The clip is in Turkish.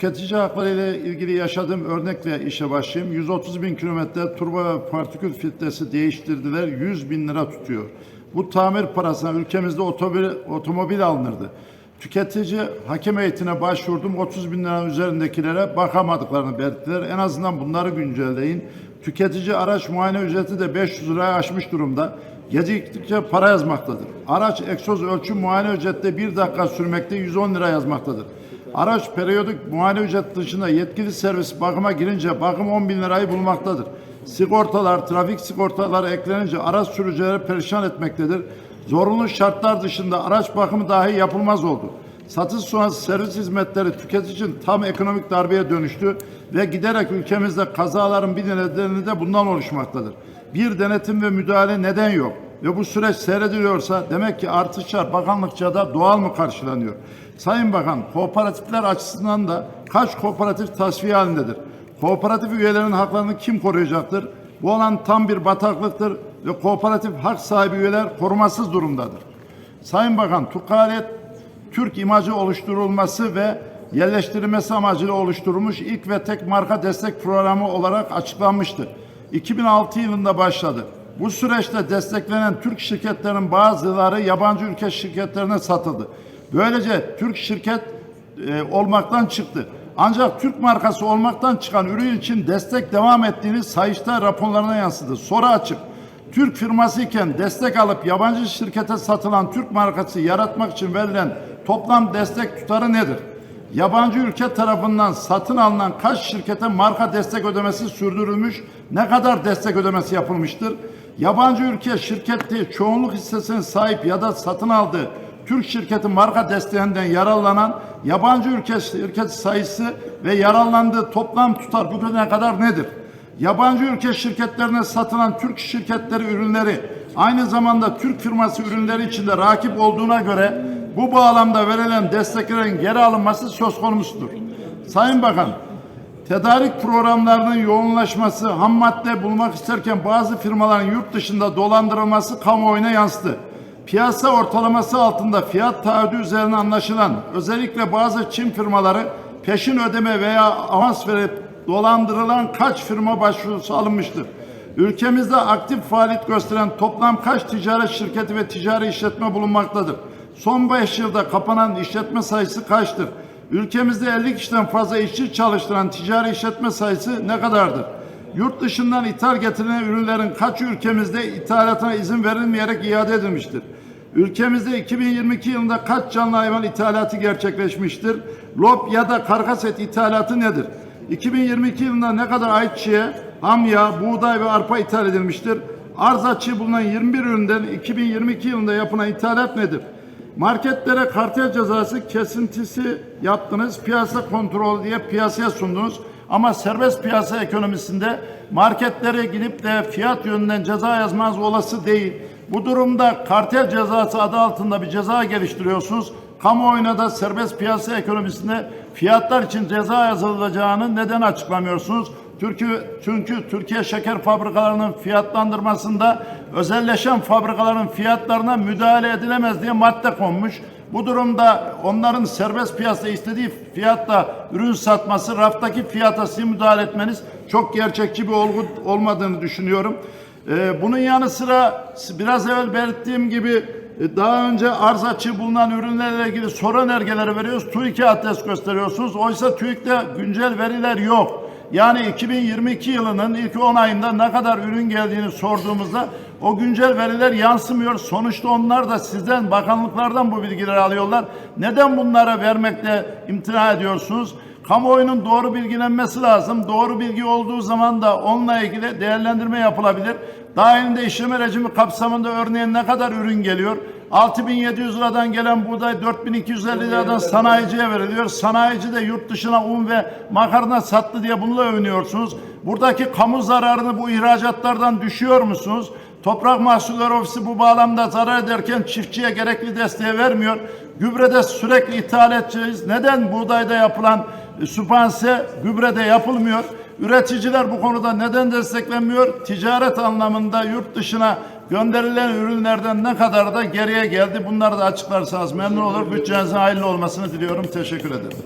tüketici hakları ile ilgili yaşadığım örnekle işe başlayayım. 130 bin kilometre turbo ve partikül filtresi değiştirdiler. 100 bin lira tutuyor. Bu tamir parasına ülkemizde otomobil, otomobil alınırdı. Tüketici hakem heyetine başvurdum. 30 bin liranın üzerindekilere bakamadıklarını belirttiler. En azından bunları güncelleyin. Tüketici araç muayene ücreti de 500 liraya aşmış durumda. Geciktikçe para yazmaktadır. Araç egzoz ölçüm muayene ücrette bir dakika sürmekte 110 lira yazmaktadır. Araç periyodik muayene ücret dışında yetkili servis bakıma girince bakım 10 bin lirayı bulmaktadır. Sigortalar, trafik sigortaları eklenince araç sürücüleri perişan etmektedir. Zorunlu şartlar dışında araç bakımı dahi yapılmaz oldu. Satış sonrası servis hizmetleri tüketici için tam ekonomik darbeye dönüştü ve giderek ülkemizde kazaların bir nedeni de bundan oluşmaktadır. Bir denetim ve müdahale neden yok ve bu süreç seyrediliyorsa demek ki artışlar bakanlıkça da doğal mı karşılanıyor? Sayın Bakan, kooperatifler açısından da kaç kooperatif tasfiye halindedir? Kooperatif üyelerinin haklarını kim koruyacaktır? Bu alan tam bir bataklıktır ve kooperatif hak sahibi üyeler korumasız durumdadır. Sayın Bakan, Tukalet Türk imajı oluşturulması ve yerleştirilmesi amacıyla oluşturulmuş ilk ve tek marka destek programı olarak açıklanmıştı. 2006 yılında başladı. Bu süreçte desteklenen Türk şirketlerinin bazıları yabancı ülke şirketlerine satıldı. Böylece Türk şirket e, olmaktan çıktı. Ancak Türk markası olmaktan çıkan ürün için destek devam ettiğini Sayıştay raporlarına yansıdı. Soru açık. Türk firması iken destek alıp yabancı şirkete satılan Türk markası yaratmak için verilen toplam destek tutarı nedir? Yabancı ülke tarafından satın alınan kaç şirkete marka destek ödemesi sürdürülmüş, ne kadar destek ödemesi yapılmıştır? Yabancı ülke şirketi çoğunluk hissesine sahip ya da satın aldığı Türk şirketi marka desteğinden yararlanan yabancı ülke şirket sayısı ve yararlandığı toplam tutar bugüne kadar nedir? Yabancı ülke şirketlerine satılan Türk şirketleri ürünleri aynı zamanda Türk firması ürünleri içinde rakip olduğuna göre bu bağlamda verilen desteklerin geri alınması söz konusudur. Sayın Bakan, tedarik programlarının yoğunlaşması, ham madde bulmak isterken bazı firmaların yurt dışında dolandırılması kamuoyuna yansıdı. Piyasa ortalaması altında fiyat taahhüdü üzerine anlaşılan özellikle bazı Çin firmaları peşin ödeme veya avans verip dolandırılan kaç firma başvurusu alınmıştır? Ülkemizde aktif faaliyet gösteren toplam kaç ticaret şirketi ve ticari işletme bulunmaktadır? Son 5 yılda kapanan işletme sayısı kaçtır? Ülkemizde 50 kişiden fazla işçi çalıştıran ticari işletme sayısı ne kadardır? Yurt dışından ithal getirilen ürünlerin kaç ülkemizde ithalatına izin verilmeyerek iade edilmiştir? Ülkemizde 2022 yılında kaç canlı hayvan ithalatı gerçekleşmiştir? Lob ya da karkas et ithalatı nedir? 2022 yılında ne kadar ayçiçeği, hamya, buğday ve arpa ithal edilmiştir? Arz açığı bulunan 21 üründen 2022 yılında yapılan ithalat nedir? Marketlere kartel cezası kesintisi yaptınız. Piyasa kontrolü diye piyasaya sundunuz. Ama serbest piyasa ekonomisinde marketlere gidip de fiyat yönünden ceza yazmanız olası değil. Bu durumda kartel cezası adı altında bir ceza geliştiriyorsunuz. Kamuoyuna da serbest piyasa ekonomisinde fiyatlar için ceza yazılacağını neden açıklamıyorsunuz? Çünkü, çünkü Türkiye şeker fabrikalarının fiyatlandırmasında özelleşen fabrikaların fiyatlarına müdahale edilemez diye madde konmuş. Bu durumda onların serbest piyasada istediği fiyatta ürün satması, raftaki fiyata sizin müdahale etmeniz çok gerçekçi bir olgu olmadığını düşünüyorum. Ee, bunun yanı sıra biraz evvel belirttiğim gibi e, daha önce arz açığı bulunan ürünlerle ilgili soru önergeleri veriyoruz. TÜİK'e adres gösteriyorsunuz. Oysa TÜİK'te güncel veriler yok. Yani 2022 yılının ilk 10 ayında ne kadar ürün geldiğini sorduğumuzda o güncel veriler yansımıyor. Sonuçta onlar da sizden, bakanlıklardan bu bilgileri alıyorlar. Neden bunlara vermekte imtina ediyorsunuz? Kamuoyunun doğru bilgilenmesi lazım. Doğru bilgi olduğu zaman da onunla ilgili değerlendirme yapılabilir. Dahilinde işleme rejimi kapsamında örneğin ne kadar ürün geliyor? 6700 liradan gelen buğday 4250 liradan sanayiciye veriliyor. Sanayici de yurt dışına un ve makarna sattı diye bununla övünüyorsunuz. Buradaki kamu zararını bu ihracatlardan düşüyor musunuz? Toprak Mahsulleri Ofisi bu bağlamda zarar ederken çiftçiye gerekli desteği vermiyor. Gübrede sürekli ithal edeceğiz. Neden buğdayda yapılan e, süpanse gübrede yapılmıyor? Üreticiler bu konuda neden desteklenmiyor? Ticaret anlamında yurt dışına gönderilen ürünlerden ne kadar da geriye geldi? Bunları da açıklarsanız memnun olur. Bütçenizin hayırlı olmasını diliyorum. Teşekkür ederim.